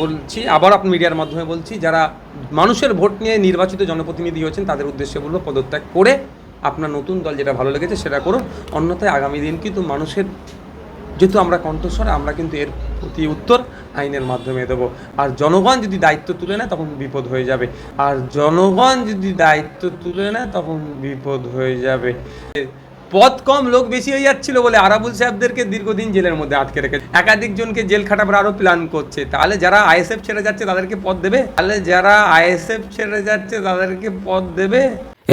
বলছি, আবার আপনি মিডিয়ার মাধ্যমে বলছি, যারা মানুষের ভোট নিয়ে নির্বাচিত জনপ্রতিনিধি হয়েছেন, তাদের উদ্দেশ্যে বলব পদত্যাগ করে আপনার নতুন দল যেটা ভালো লেগেছে সেটা করুন। অন্যথায় আগামী দিন কিন্তু মানুষের, যেহেতু আমরা কণ্ঠস্বর, আমরা কিন্তু এর প্রতি উত্তর আইনের মাধ্যমে দেবো। আর জনগণ যদি দায়িত্ব তুলে নেয়, তখন বিপদ হয়ে যাবে। আর জনগণ যদি দায়িত্ব তুলে নেয়, তখন বিপদ হয়ে যাবে। পদ কম, লোক বেশি হয়ে যাচ্ছিল বলে আরাবুল সাহেবদেরকে দীর্ঘদিন জেলের মধ্যে আটকে রেখেছে। একাধিক জনকে জেল খাটাবার আরও প্ল্যান করছে। তাহলে যারা আইএসএফ ছেড়ে যাচ্ছে তাদেরকে পদ দেবে? তাহলে যারা আইএসএফ ছেড়ে যাচ্ছে তাদেরকে পদ দেবে?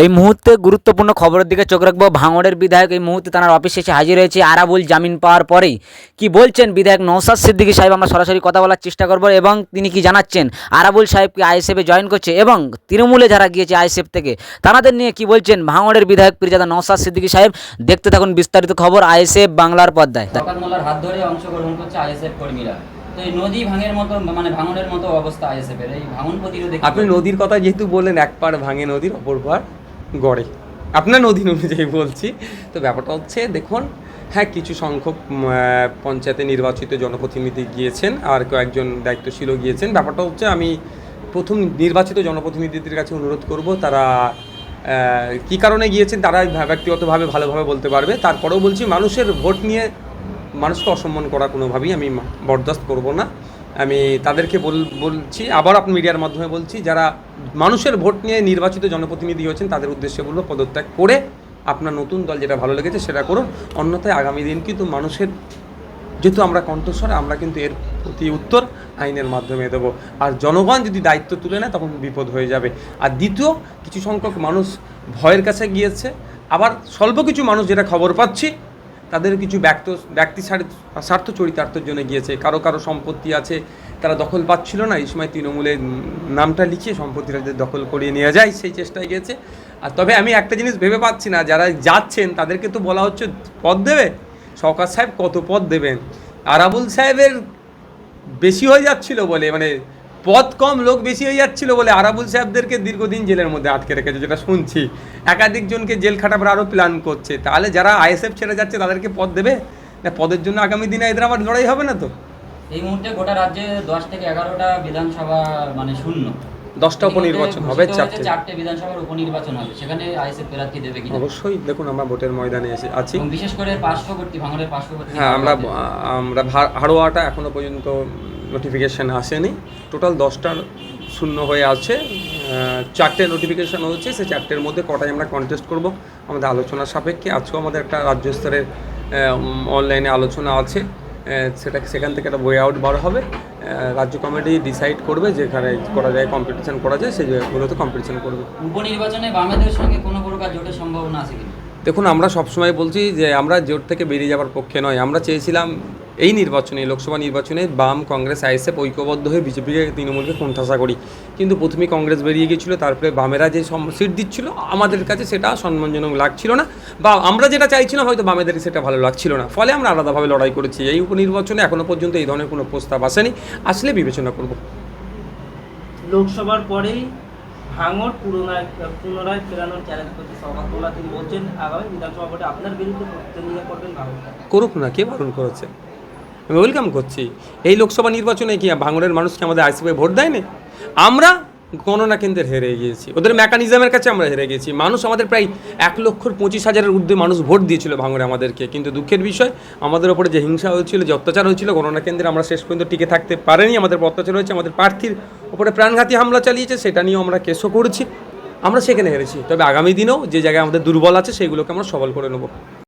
এই মুহূর্তে গুরুত্বপূর্ণ খবরের দিকে চোখ রাখব। ভাঙড়ের বিধায়ক এই মুহূর্তে তার অফিসে এসে হাজির হয়েছে আরাবুল জামিন পাওয়ার পরেই। কি বলছেন বিধায়ক নৌসাদ সিদ্দিকী সাহেব? আমরা সরাসরি কথা বলার চেষ্টা করব এবং তিনি কি জানাচ্ছেন? আরাবুল সাহেবকে আইএসএফে জয়েন করছে এবং তৃণমূলে যারা গিয়েছে আইএসএফ থেকে তাদের নিয়ে কি বলছেন ভাঙড়ের বিধায়ক পীরজাদা নৌসাদ সিদ্দিকী সাহেব? দেখতে থাকুন বিস্তারিত খবর আইএসএফ বাংলার পর্দায়। হাত ধরে অংশগ্রহণ করছে আইএসএফ কর্মীরা। তো এই নদী ভাঙের মতো মানে ভাঙনের মতো অবস্থা আইএসএফ এর এই ভাঙন প্রতিরোধে আপনি নদীর কথা যেহেতু বললেন এক পাড় ভাঙে নদীর অপর পাড় গড়ে। আপনার নদী অনুযায়ী বলছি। তো ব্যাপারটা হচ্ছে, দেখুন হ্যাঁ কিছু সংখ্যক পঞ্চায়েতে নির্বাচিত জনপ্রতিনিধি গিয়েছেন আর কয়েকজন দায়িত্বশীলও গিয়েছেন। ব্যাপারটা হচ্ছে, আমি প্রথম নির্বাচিত জনপ্রতিনিধিদের কাছে অনুরোধ করব, তারা কী কারণে গিয়েছেন তারা ব্যক্তিগতভাবে, ভালোভাবে বলতে পারবে। তারপরেও বলছি, মানুষের ভোট নিয়ে মানুষকে অসম্মান করা কোনোভাবেই আমি বরদাস্ত করব না। আমি তাদেরকে বল, বলছি, আবার আপনি মিডিয়ার মাধ্যমে বলছি, যারা মানুষের ভোট নিয়ে নির্বাচিত জনপ্রতিনিধি হয়েছেন, তাদের উদ্দেশ্যে বলব, পদত্যাগ করে আপনার নতুন দল যেটা ভালো লেগেছে সেটা করুন। অন্যথায় আগামী দিন কিন্তু মানুষের, যেহেতু আমরা কণ্ঠস্বর, আমরা কিন্তু এর প্রতি উত্তর আইনের মাধ্যমে দেবো। আর জনগণ যদি দায়িত্ব তুলে নেয়, তখন বিপদ হয়ে যাবে। আর দ্বিতীয়, কিছু সংখ্যক মানুষ ভয়ের কাছে গিয়েছে। আবার স্বল্প কিছু মানুষ যেটা খবর পাচ্ছি তাদের কিছু ব্যক্ত, ব্যক্তি স্বার্থ- চরিতার্থের জন্য গিয়েছে। কারও কারও সম্পত্তি আছে, তারা দখল পাচ্ছিল না। এই সময় তৃণমূলের নামটা লিখিয়ে সম্পত্তিটা যাতে দখল করিয়ে নেওয়া যায়, সেই চেষ্টায় গিয়েছে। আর তবে আমি একটা জিনিস ভেবে পাচ্ছি না, যারা যাচ্ছেন, তাদেরকে তো বলা হচ্ছে পদ দেবে। সরকার সাহেব কত পদ দেবেন? আরাবুল সাহেবের বেশি হয়ে যাচ্ছিল বলে মানে পদ কম লোক বেশি হয়ে যাচ্ছিল বলে আরাবুল সাহেবদেরকে দীর্ঘদিন জেলের মধ্যে আটকে রেখেছে যেটা শুনছি। একাধিক জনকে জেল খাটাবার আরও প্ল্যান করছে। তাহলে যারা আইএসএফ ছেড়ে যাচ্ছে তাদেরকে পদ দেবে? না পদের জন্য আগামী দিনে এদের আবার লড়াই হবে না তো? এই মুহূর্তে গোটা রাজ্যে দশ থেকে এগারোটা বিধানসভা মানে শূন্য। দশটা উপনির্বাচন হবে চারটে। চারটে বিধানসভার উপনির্বাচন হবে। সেখানে আইএসএফ প্রার্থী দেবে কিনা অবশ্যই দেখুন আমরা ভোটের ময়দানে এসে আছি। বিশেষ করে পার্শ্ববর্তী পার্শ্ববর্তী হ্যাঁ আমরা আমরা হাড়োয়াটা এখনও পর্যন্ত নোটিফিকেশান আসেনি। টোটাল দশটার শূন্য হয়ে আছে। চারটে নোটিফিকেশান হচ্ছে সেই চারটের মধ্যে কটাই আমরা কন্টেস্ট করব? আমাদের আলোচনার সাপেক্ষে। আজকেও আমাদের একটা রাজ্য স্তরের অনলাইনে আলোচনা আছে। সেটা সেখান থেকে একটা বই আউট বার হবে। রাজ্য কমিটি ডিসাইড করবে যেখানে করা যায় কম্পিটিশন করা যায় সেই জায়গাগুলোতে কম্পিটিশন করবে। উপনির্বাচনে বামেদের সঙ্গে কোনো প্রকার জোটের সম্ভাবনা আছে দেখুন আমরা সবসময় বলছি যে আমরা জোট থেকে বেরিয়ে যাওয়ার পক্ষে নয়। আমরা চেয়েছিলাম এই নির্বাচনে লোকসভা নির্বাচনে বাম কংগ্রেস আইএসএফ ঐক্যবদ্ধ হয়ে বিজেপিকে তৃণমূলকে কোণঠাসা করি। কিন্তু প্রথমেই কংগ্রেস বেরিয়ে গিয়েছিল তারপরে বামেরা যে সিট দিচ্ছিল আমাদের কাছে সেটা সম্মানজনক লাগছিল না বা আমরা যেটা চাইছিলাম হয়তো বামেদের সেটা ভালো লাগছিল না। ফলে আমরা আলাদাভাবে লড়াই করেছি। এই উপনির্বাচনে এখনও পর্যন্ত এই ধরনের কোনো প্রস্তাব আসেনি। আসলে বিবেচনা করব। লোকসভার পরেই ভাঙর পুনরায় পুনরায় ফেরানোর চ্যালেঞ্জ করছে সভাপতিরা তিনি বলছেন আগামী বিধানসভা ভোটে আপনার বিরুদ্ধে প্রতিদ্বন্দ্বিতা করবেন ভাঙর করুক না কে বারণ করেছে? আমি ওয়েলকাম করছি। এই লোকসভা নির্বাচনে কি ভাঙড়ের মানুষকে আমাদের আইসিপি ভোট দেয়নি? আমরা গণনা কেন্দ্রে হেরে গিয়েছি। ওদের মেকানিজমের কাছে আমরা হেরে গেছি মানুষ আমাদের প্রায় এক লক্ষর পঁচিশ হাজারের ঊর্ধ্বে মানুষ ভোট দিয়েছিল ভাঙড়ে আমাদেরকে। কিন্তু দুঃখের বিষয়, আমাদের ওপরে যে হিংসা হয়েছিল, যে অত্যাচার হয়েছিল, গণনা কেন্দ্রে আমরা শেষ পর্যন্ত টিকে থাকতে পারেনি। আমাদের অত্যাচার হয়েছে, আমাদের প্রার্থীর ওপরে প্রাণঘাতী হামলা চালিয়েছে, সেটা নিয়েও আমরা কেসও করেছি। আমরা সেখানে হেরেছি। তবে আগামী দিনেও যে জায়গায় আমাদের দুর্বল আছে সেইগুলোকে আমরা সবল করে নেব।